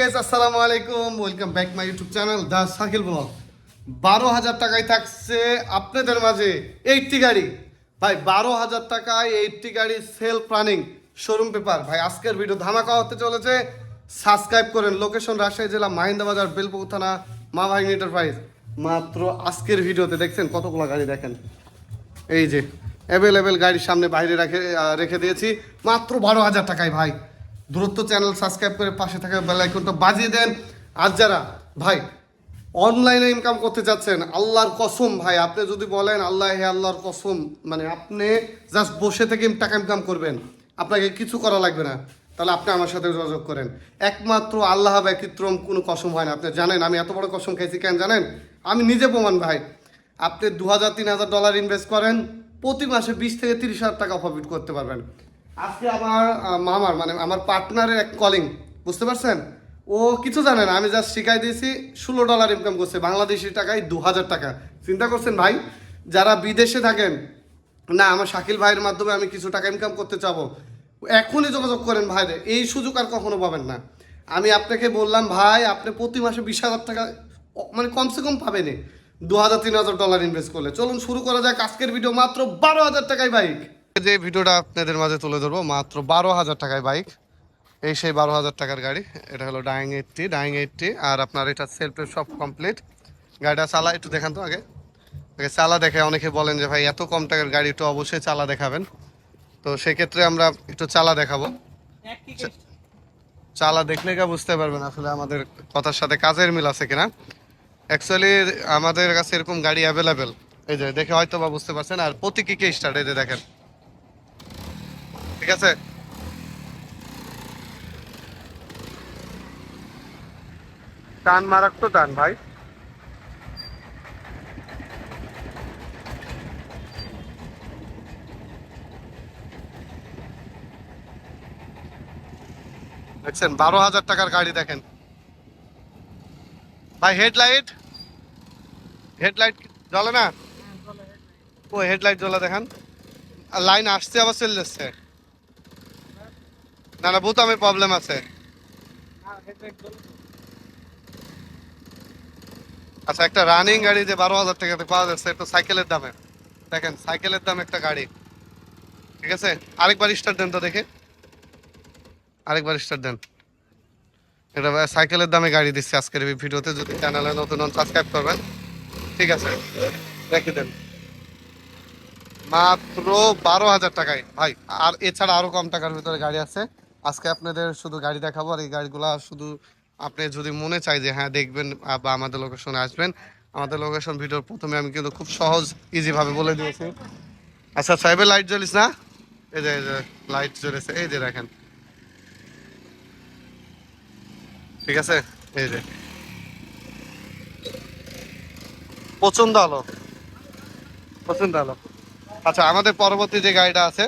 Guys আসসালামু আলাইকুম। Welcome back my YouTube channel the Sakil vlog বারো হাজার টাকায় থাকছে আপনাদের মাঝে এইটটি গাড়ি। ভাই, বারো হাজার টাকায় এইটটি গাড়ি সেলফ রানিং শোরুম পেপার ভাই, আজকের ভিডিও ধামাকা হতে চলেছে। সাবস্ক্রাইব করেন। লোকেশন রাজশাহী জেলা মাহিন্দা বাজার থানা মা ভাইন এন্টারপ্রাইজ মাত্র আজকের ভিডিওতে দেখছেন কতগুলো গাড়ি দেখেন। এই যে অ্যাভেলেবেল গাড়ির সামনে বাইরে রেখে রেখে দিয়েছি। মাত্র বারো হাজার টাকায়, ভাই। দূরত্ব চ্যানেল সাবস্ক্রাইব করে পাশে থাকা বেল আইকনটা বাজিয়ে দেন। আর যারা, ভাই অনলাইনে ইনকাম করতে চাচ্ছেন আল্লাহর কসম, ভাই, আপনি যদি বলেন, আল্লাহ, হে আল্লাহর কসম মানে আপনি জাস্ট বসে থেকে টাকা ইনকাম করবেন। আপনাকে কিছু করা লাগবে না। তাহলে আপনি আমার সাথে যোগাযোগ করেন। একমাত্র আল্লাহ ব্যতিক্রম, কোনো কসম হয় না। আপনি জানেন, আমি এত বড় কসম খাইছি কেন জানেন? আমি নিজে প্রমাণ, ভাই। আপনি দু হাজার, তিন হাজার ডলার ইনভেস্ট করেন, প্রতি মাসে বিশ থেকে তিরিশ হাজার টাকা প্রফিট করতে পারবেন। আজকে আমার মামার মানে আমার পার্টনারের এক কলিং বুঝতে পারছেন? ও কিছু জানে না, আমি জাস্ট শিখাই দিয়েছি, ষোলো ডলার ইনকাম করছে, বাংলাদেশি টাকায় দু হাজার টাকা। চিন্তা করছেন ভাই? যারা বিদেশে থাকেন, না, আমার শাকিল ভাইয়ের মাধ্যমে আমি কিছু টাকা ইনকাম করতে চাবো, এখনই যোগাযোগ করেন ভাইরে এই সুযোগ আর কখনো পাবেন না। আমি আপনাকে বললাম, ভাই, আপনি প্রতি মাসে বিশ হাজার টাকা মানে কমসে কম পাবেন দু হাজার তিন হাজার ডলার ইনভেস্ট করলে। চলুন, শুরু করা যাক আজকের ভিডিও মাত্র বারো হাজার টাকায় বাইক যে ভিডিওটা আপনাদের মাঝে তুলে ধরবো, মাত্র বারো হাজার টাকায় বাইক এই সেই বারো হাজার টাকার গাড়ি, এটা হলো ডাইং এইটটি ডাইং এইটটি আর আপনার এটা সেলফ সব কমপ্লিট গাড়িটা চালা, একটু দেখান তো আগে। আগে চালা দেখে অনেকে বলেন যে, ভাই, এত কম টাকার গাড়ি, একটু অবশ্যই চালা দেখাবেন। তো সেক্ষেত্রে আমরা একটু চালা দেখাবো। চালা দেখলে কে বুঝতে পারবেন আসলে আমাদের কথার সাথে কাজের মিল আছে কিনা। অ্যাকচুয়ালি আমাদের কাছে এরকম গাড়ি অ্যাভেলেবেল এই যে, দেখে হয়তো বা বুঝতে পারছেন। আর প্রতি কিকে স্টার্ট এই যে দেখেন। ঠিক আছে? টান মারাক তো টান ভাই। দেখছেন বারো হাজার টাকার গাড়ি দেখেন। ভাই হেডলাইট? হেডলাইট জ্বলে না? ও হেডলাইট জ্বলা দেখেন। আর লাইন আসছে আবার চলে যাচ্ছে। না না প্রবলেম আছে। আচ্ছা একটা রানিং গাড়ি যে বারো হাজার টাকাতে পাওয়া যাচ্ছে একটু সাইকেলের দামে। দেখেন, সাইকেলের দাম একটা গাড়ি। ঠিক আছে? আরেকবার স্টার্ট দেন তো দেখে। আরেকবার স্টার্ট দেন। এটা সাইকেলের দামে গাড়ি দিচ্ছে আজকের এই ভিডিওতে। যদি চ্যানেলে নতুন সাবস্ক্রাইব করবেন। ঠিক আছে? রেখে দেন। মাত্র বারো হাজার টাকায়। ভাই, আর এছাড়া আরও কম টাকার ভিতরে গাড়ি আছে। আজকে আপনাদের শুধু গাড়ি দেখাবো আর এই গাড়িগুলা শুধু আপনি যদি মনে চাই যে হ্যাঁ দেখবেন বা আমাদের লোকেশনে আসবেন, আমাদের লোকেশন ভিডিওর প্রথমে আমি কিন্তু খুব সহজ ইজি ভাবে বলে দিয়েছি। আচ্ছা সাহেবের লাইট জ্বলিস না? এই যে এই যে লাইট জ্বলেছে, এই যে দেখেন। ঠিক আছে? এই যে। পছন্দ হলো পছন্দ হলো আচ্ছা আমাদের পরবর্তী যে গাড়িটা আছে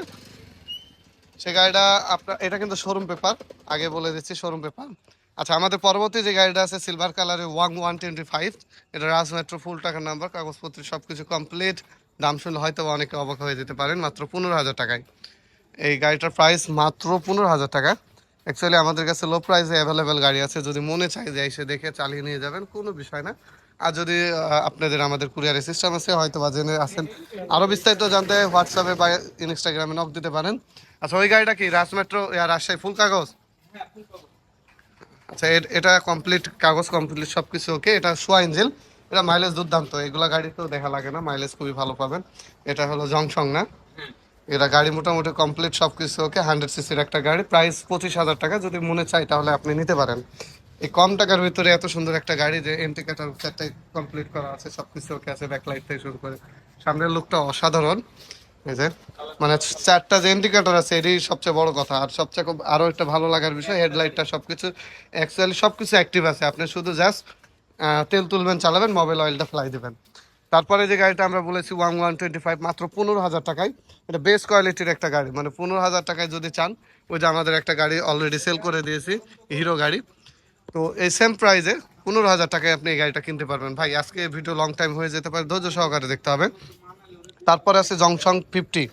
সে গাড়িটা আপনার, এটা কিন্তু শোরুম পেপার আগে বলে দিচ্ছি শোরুম পেপার আচ্ছা আমাদের পরবর্তী যে গাড়িটা আছে সিলভার কালারের ওয়াং ওয়ান টোয়েন্টি ফাইভ এটা রাজ মেট্রো ফুল টাকার নাম্বার কাগজপত্র সব কিছু কমপ্লিট দাম শুনলে হয়তো অনেকে অবাক হয়ে যেতে পারেন, মাত্র পনেরো হাজার টাকায়। এই গাড়িটার প্রাইস মাত্র পনেরো হাজার টাকা। অ্যাকচুয়ালি আমাদের কাছে লো প্রাইসে অ্যাভেলেবেল গাড়ি আছে, যদি মনে চাই যে এসে দেখে চালিয়ে নিয়ে যাবেন, কোনো বিষয় না। আর যদি আপনাদের আমাদের কুরিয়ারের সিস্টেম আছে হয়তো বা জেনে আছেন। আরও বিস্তারিত জানতে হোয়াটসঅ্যাপে বা ইনস্টাগ্রামে নক দিতে পারেন। আচ্ছা ওই গাড়িটা কি? রাজ মেট্রো রাজশাহী ফুল কাগজ? আচ্ছা এটা কমপ্লিট কাগজ কমপ্লিট সব কিছু ওকে এটা সোয়া ইঞ্জিল এটা মাইলেজ দুর্দান্ত। এগুলা গাড়ি তো দেখা লাগে না মাইলেজ খুবই ভালো পাবেন। এটা হলো জংশং না? এটা গাড়ি মোটামুটি কমপ্লিট সব কিছু ওকে হান্ড্রেড সিসির একটা গাড়ি প্রাইস পঁচিশ হাজার টাকা। যদি মনে চাই তাহলে আপনি নিতে পারেন। এই কম টাকার ভিতরে এত সুন্দর একটা গাড়ি যে এন্টিকেটার চারটে কমপ্লিট করা আছে সব কিছু ওকে আছে ব্যাকলাইট থেকে শুরু করে। সামনের লুকটা অসাধারণ। মানে চারটা যে ইন্ডিকেটর আছে, এটাই সবচেয়ে বড় কথা। আর সবচেয়ে খুব আরও একটা ভালো লাগার বিষয় হেডলাইটটা সবকিছু অ্যাকচুয়ালি সবকিছু অ্যাক্টিভ আছে। আপনি শুধু জাস্ট তেল তুলবেন, চালাবেন মোবাইল অয়েলটা ফ্লাই দেবেন। তারপরে যে গাড়িটা আমরা বলেছি ওয়ান ওয়ান টোয়েন্টি ফাইভ মাত্র পনেরো হাজার টাকায়। এটা বেস্ট কোয়ালিটির একটা গাড়ি। মানে পনেরো হাজার টাকায় যদি চান, ওই যে আমাদের একটা গাড়ি অলরেডি সেল করে দিয়েছি হিরো গাড়ি। তো এই সেম প্রাইজে পনেরো হাজার টাকায় আপনি এই গাড়িটা কিনতে পারবেন। ভাই, আজকে ভিডিও লং টাইম হয়ে যেতে পারে, ধৈর্য সহকারে দেখতে হবে। তারপরে আছে Zongshen fifty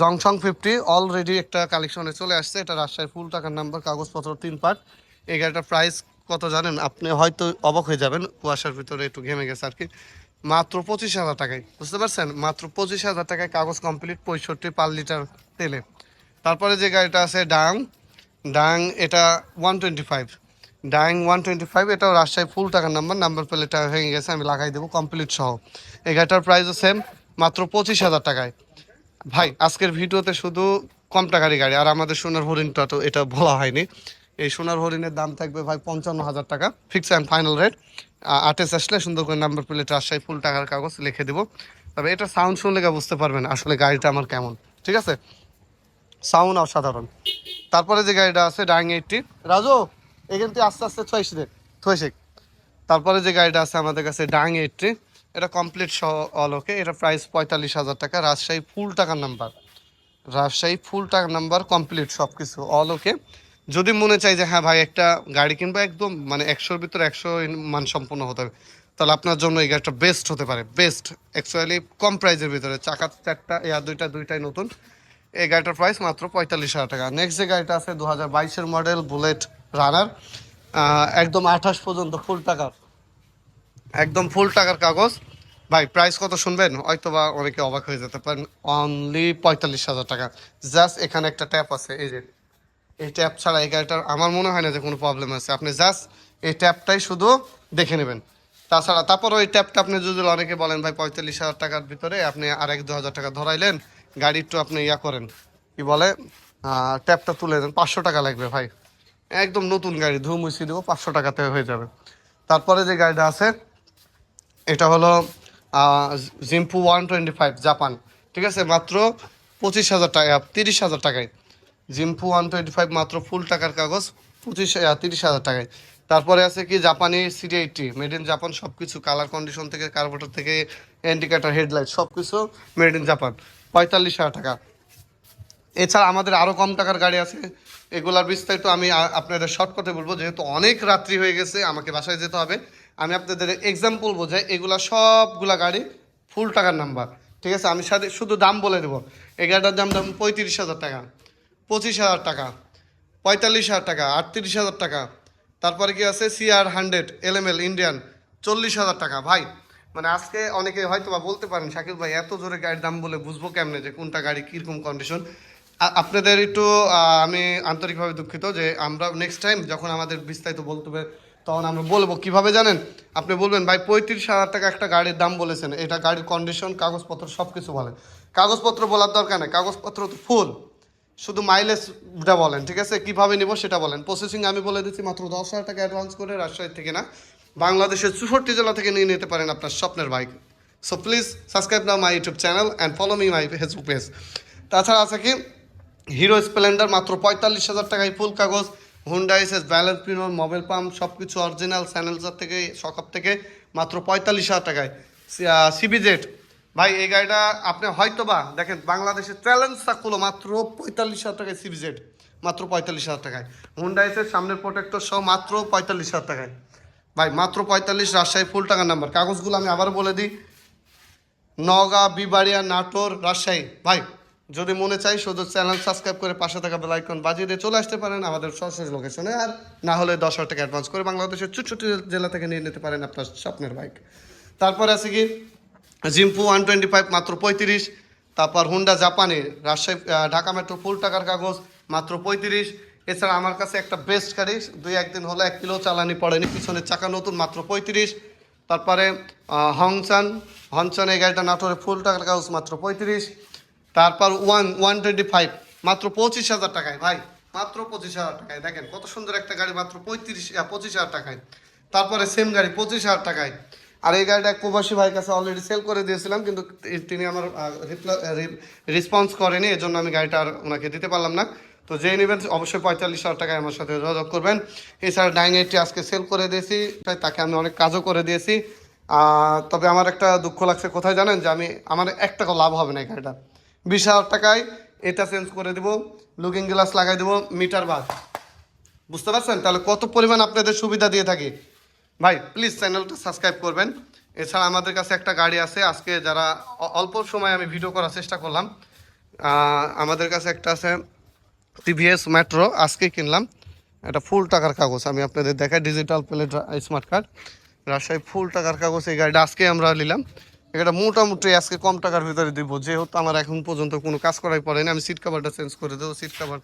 Zongshen fifty already একটা কালেকশনে চলে আসছে। এটা রাজশাহীর ফুল টাকার নাম্বার কাগজপত্র তিন পার্ট এই গাড়িটার প্রাইস কত জানেন? আপনি হয়তো অবাক হয়ে যাবেন, কুয়াশার ভিতরে একটু ঘেমে গেছে আর কি। মাত্র পঁচিশ হাজার টাকায়, বুঝতে পারছেন? মাত্র পঁচিশ হাজার টাকায় কাগজ কমপ্লিট পঁয়ষট্টি পার লিটার তেলে। তারপরে যে গাড়িটা আছে ডাং ডাং এটা one twenty five Dayang one twenty five এটাও রাজশাহী ফুল টাকার নাম্বার নাম্বার প্লেটটা হয়ে গেছে, আমি লাগাই দেবো কমপ্লিট সহ। এই গাড়িটার প্রাইসও সেম মাত্র পঁচিশ হাজার টাকায়। ভাই, আজকের ভিডিওতে শুধু কম টাকারই গাড়ি, আর আমাদের সোনার হরিণটা তো এটা বলা হয়নি। এই সোনার হরিণের দাম থাকবে ভাই পঞ্চান্ন হাজার টাকা fix and final rate artist আসলে সুন্দর করে নাম্বার প্লেট রাজশাহী ফুল টাকার কাগজ লিখে দেবো। তবে এটা সাউন্ড শুনলে বুঝতে পারবেন আসলে গাড়িটা আমার কেমন, ঠিক আছে? সাউন্ড অসাধারণ। তারপরে যে গাড়িটা আছে ডাইং এইটটি রাজু, এখান থেকে আস্তে আস্তে ছয় দে ছয় শেখ তারপরে যে গাড়িটা আছে আমাদের কাছে ডাং এইটটি এটা কমপ্লিট সহ অলোকে এটা প্রাইস পঁয়তাল্লিশ হাজার টাকা। রাজশাহী ফুল টাকার নাম্বার রাজশাহী ফুল টাকার নাম্বার কমপ্লিট সব কিছু অল ওকে যদি মনে চাই যে হ্যাঁ ভাই, একটা গাড়ি কিনবো একদম মানে একশোর ভিতরে একশো মানসম্পন্ন হতে হবে, তাহলে আপনার জন্য এই গাড়িটা বেস্ট হতে পারে। বেস্ট অ্যাকচুয়ালি কম প্রাইসের ভিতরে। চাকা চারটা এয়া দুইটা, দুইটাই নতুন। এই গাড়িটার প্রাইস মাত্র পঁয়তাল্লিশ হাজার টাকা। নেক্সট যে গাড়িটা আছে দু হাজার বাইশের মডেল বুলেট রানার একদম আঠাশ পর্যন্ত ফুল টাকার। একদম ফুল টাকার কাগজ। ভাই প্রাইস কত শুনবেন? হয়তো বা অনেকে অবাক হয়ে যেতে পারেন। অনলি পঁয়তাল্লিশ হাজার টাকা। জাস্ট এখানে একটা ট্যাপ আছে, এই যে। এই ট্যাপ ছাড়া এই গাড়িটার আমার মনে হয় না যে কোনো প্রবলেম আছে। আপনি জাস্ট এই ট্যাপটাই শুধু দেখে নেবেন। তাছাড়া তারপর ওই ট্যাপটা আপনি যদি অনেকে বলেন, ভাই, পঁয়তাল্লিশ হাজার টাকার ভিতরে আপনি আর এক দু হাজার টাকা ধরাইলেন, গাড়ি একটু আপনি ইয়া করেন। কি বলে? ট্যাপটা তুলে দেন। পাঁচশো টাকা লাগবে, ভাই। একদম নতুন গাড়ি, ধুম মুছিয়ে দেবো পাঁচশো টাকাতে হয়ে যাবে। তারপরে যে গাড়িটা আছে এটা হলো জিম্পু ওয়ান টোয়েন্টি ফাইভ জাপান ঠিক আছে? মাত্র পঁচিশ হাজার টাকা তিরিশ হাজার টাকায়। জিম্পু ওয়ান টোয়েন্টি ফাইভ মাত্র ফুল টাকার কাগজ, পঁচিশ তিরিশ হাজার টাকায়। তারপরে আছে কি? জাপানি CD eighty made in Japan সব কিছু কালার কন্ডিশন থেকে কার্বোটার থেকে ইন্ডিকেটার হেডলাইট সব কিছু মেড ইন জাপান পঁয়তাল্লিশ হাজার টাকা। এছাড়া আমাদের আরও কম টাকার গাড়ি আছে। এগুলার বিস্তারিত আমি আপনাদের শর্টকাটে বলব। যেহেতু অনেক রাত্রি হয়ে গেছে, আমাকে বাসায় যেতে হবে। আমি আপনাদের এক্সাম্পল বোঝাই, এগুলা সবগুলা গাড়ি ফুল টাকার নাম্বার ঠিক আছে? আমি সাথে শুধু দাম বলে দেবো। এই গাড়িটার দাম দাম পঁয়ত্রিশ হাজার টাকা, পঁচিশ হাজার টাকা, পঁয়তাল্লিশ হাজার টাকা, আটত্রিশ হাজার টাকা। তারপরে কি আছে? সিআর হান্ড্রেড এলএমএল ইন্ডিয়ান চল্লিশ হাজার টাকা। ভাই মানে আজকে অনেকে হয়তো বা বলতে পারেন শাকিব ভাই, এত জোরে গাড়ির দাম বলে বুঝব কেমনে যে কোনটা গাড়ি কীরকম কন্ডিশন আপনাদের একটু আমি আন্তরিকভাবে দুঃখিত যে আমরা নেক্সট টাইম যখন আমাদের বিস্তারিত বলতে হবে তখন আমরা বলব, কীভাবে জানেন? আপনি বলবেন, ভাই, পঁয়ত্রিশ হাজার টাকা একটা গাড়ির দাম বলেছেন। এটা গাড়ির কন্ডিশন কাগজপত্র সব কিছু বলেন। কাগজপত্র বলার দরকার নেই, কাগজপত্র তো ফুল শুধু মাইলেজটা বলেন, ঠিক আছে? কীভাবে নিব সেটা বলেন। প্রসেসিং আমি বলে দিচ্ছি মাত্র দশ হাজার টাকা অ্যাডভান্স করে, রাজশাহী থেকে না। বাংলাদেশের চৌষট্টি জেলা থেকে নিয়ে নিতে পারেন আপনার স্বপ্নের bike so please subscribe now my YouTube channel and follow me my Facebook page তাছাড়া আছে কি? হিরো স্প্লেন্ডার মাত্র পঁয়তাল্লিশ হাজার টাকায় ফুল কাগজ। হুন্ডা এসএস ব্যালেন্স পিনোর মোবাইল পাম্প সব কিছু অরিজিনাল স্যানেলসার থেকে সকাপ থেকে মাত্র পঁয়তাল্লিশ হাজার টাকায়। সিবিজেড ভাই, এই গাড়িটা আপনি হয়তো বা দেখেন, বাংলাদেশের চ্যালেঞ্জ থাকল মাত্র পঁয়তাল্লিশ হাজার টাকায় সিবিজেড মাত্র পঁয়তাল্লিশ হাজার টাকায়। হুন্ডা এসএস সামনের প্রোটেক্টর সহ মাত্র পঁয়তাল্লিশ হাজার টাকায়। ভাই, মাত্র পঁয়তাল্লিশ, রাজশাহী ফুল টাকার নাম্বার কাগজগুলো আমি আবার বলে দিই। নওগাঁ বিবাড়িয়া, নাটোর, রাজশাহী। ভাই যদি মনে চাই শুধু চ্যানেল সাবস্ক্রাইব করে পাশে থাকা বেল আইকন বাজিয়ে দিয়ে চলে আসতে পারেন আমাদের সরাসরি লোকেশনে আর না হলে দশ হাজার টাকা অ্যাডভান্স করে বাংলাদেশের ছোট ছোট জেলা থেকে নিয়ে নিতে পারেন আপনার স্বপ্নের বাইক তারপরে আছে কি? জিম্পু ওয়ান টোয়েন্টি ফাইভ মাত্র পঁয়ত্রিশ, তারপর হুন্ডা জাপানি রাজশাহী ঢাকা মেট্রো ফুল টাকার কাগজ মাত্র পঁয়ত্রিশ। এছাড়া আমার কাছে একটা বেস্ট গাড়ি, দুই একদিন হলো এক কিলো চালানি পড়েনি পিছনের চাকা নতুন মাত্র পঁয়ত্রিশ। তারপরে হংসান হংসান এই গাড়িটা নাটোরে ফুল টাকার কাগজ মাত্র পঁয়ত্রিশ। তারপর ওয়ান ওয়ান টোয়েন্টি ফাইভ মাত্র পঁচিশ হাজার টাকায়, ভাই, মাত্র পঁচিশ হাজার টাকায়। দেখেন কত সুন্দর একটা গাড়ি, মাত্র পঁয়ত্রিশ পঁচিশ হাজার টাকায়। তারপরে সেম গাড়ি, পঁচিশ হাজার টাকায়। আর এই গাড়িটা প্রবাসী ভাইয়ের কাছে অলরেডি সেল করে দিয়েছিলাম, কিন্তু তিনি আমার রেসপন্স করেনি, এজন্য আমি গাড়িটা আর ওনাকে দিতে পারলাম না। তো যে নেবেন, অবশ্যই পঁয়তাল্লিশ হাজার টাকায় আমার সাথে যোগাযোগ করবেন। এছাড়া এইটটি আজকে সেল করে দিয়েছি তাকে আমি অনেক কাজও করে দিয়েছি। তবে আমার একটা দুঃখ লাগছে, কোথায় জানেন? যে আমি, আমার এক টাকা লাভ হবে না এই গাড়িটা বিশ হাজার টাকায় এটা চেঞ্জ করে দেবো লুকিং গ্লাস লাগাই দেবো মিটার বাদ বুঝতে পারছেন? তাহলে কত পরিমাণ আপনাদের সুবিধা দিয়ে থাকি? ভাই প্লিজ চ্যানেলটা সাবস্ক্রাইব করবেন। এছাড়া আমাদের কাছে একটা গাড়ি আছে, আজকে যারা অল্প সময় আমি ভিডিও করার চেষ্টা করলাম আমাদের কাছে একটা আছে টিভিএস মেট্রো আজকে কিনলাম। এটা ফুল টাকার কাগজ, আমি আপনাদের দেখাই digital plate smart card Rajshahi full টাকার কাগজ এই গাড়িটা আজকে আমরা নিলাম। এটা মোটামুটি আজকে কম টাকার ভিতরে দিব। যেহেতু আমার এখন পর্যন্ত কোনো কাজ করাই পড়েনি আমি সিট কাভারটা চেঞ্জ করে দেবো। সিট কাভার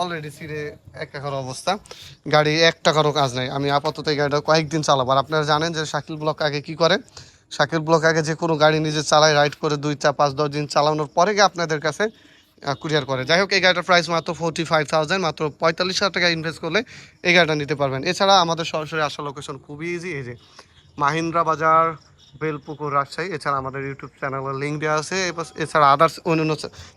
অলরেডি সিটে এক টাকার অবস্থা। গাড়ি এক টাকারও কাজ নাই। আমি আপাতত এই গাড়িটা কয়েকদিন চালাবো। আর আপনারা জানেন যে শাকিল ব্লক আগে কি করে? শাকিল ব্লক আগে যে কোনো গাড়ি নিজে চালায় রাইড করে দুই চার পাঁচ দশ দিন চালানোর পরে গিয়ে আপনাদের কাছে কুরিয়ার করে। যাই হোক, এই গাড়িটার প্রাইস মাত্র ফোর্টি ফাইভ থাউজেন্ড মাত্র পঁয়তাল্লিশ হাজার টাকা ইনভেস্ট করলে এই গাড়িটা নিতে পারবেন। এছাড়া আমাদের সরাসরি আসা লোকেশন খুবই ইজি এই যে মাহিন্দ্রা বাজার বেলপুকুর রাজশাহী, এছাড়া আমাদের ইউটিউব চ্যানেলের লিঙ্ক দেওয়া আছে। এছাড়া আদার্স অন্যান্য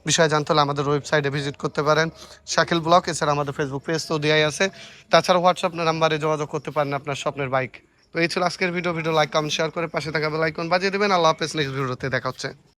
বিষয়ে জানতে হলে আমাদের ওয়েবসাইটে ভিজিট করতে পারেন। শাকিল ব্লক এছাড়া আমাদের ফেসবুক পেজ তো দেওয়াই আছে। তাছাড়া হোয়াটসঅ্যাপ নাম্বারে যোগাযোগ করতে পারেন আপনার স্বপ্নের বাইক তো এই ছিল আজকের video video like comment share করে পাশে থাকা বেলাইকন বাজিয়ে দেবেন। আল্লাহ হাফেজ। নেক্সট ভিডিওতে দেখা হচ্ছে।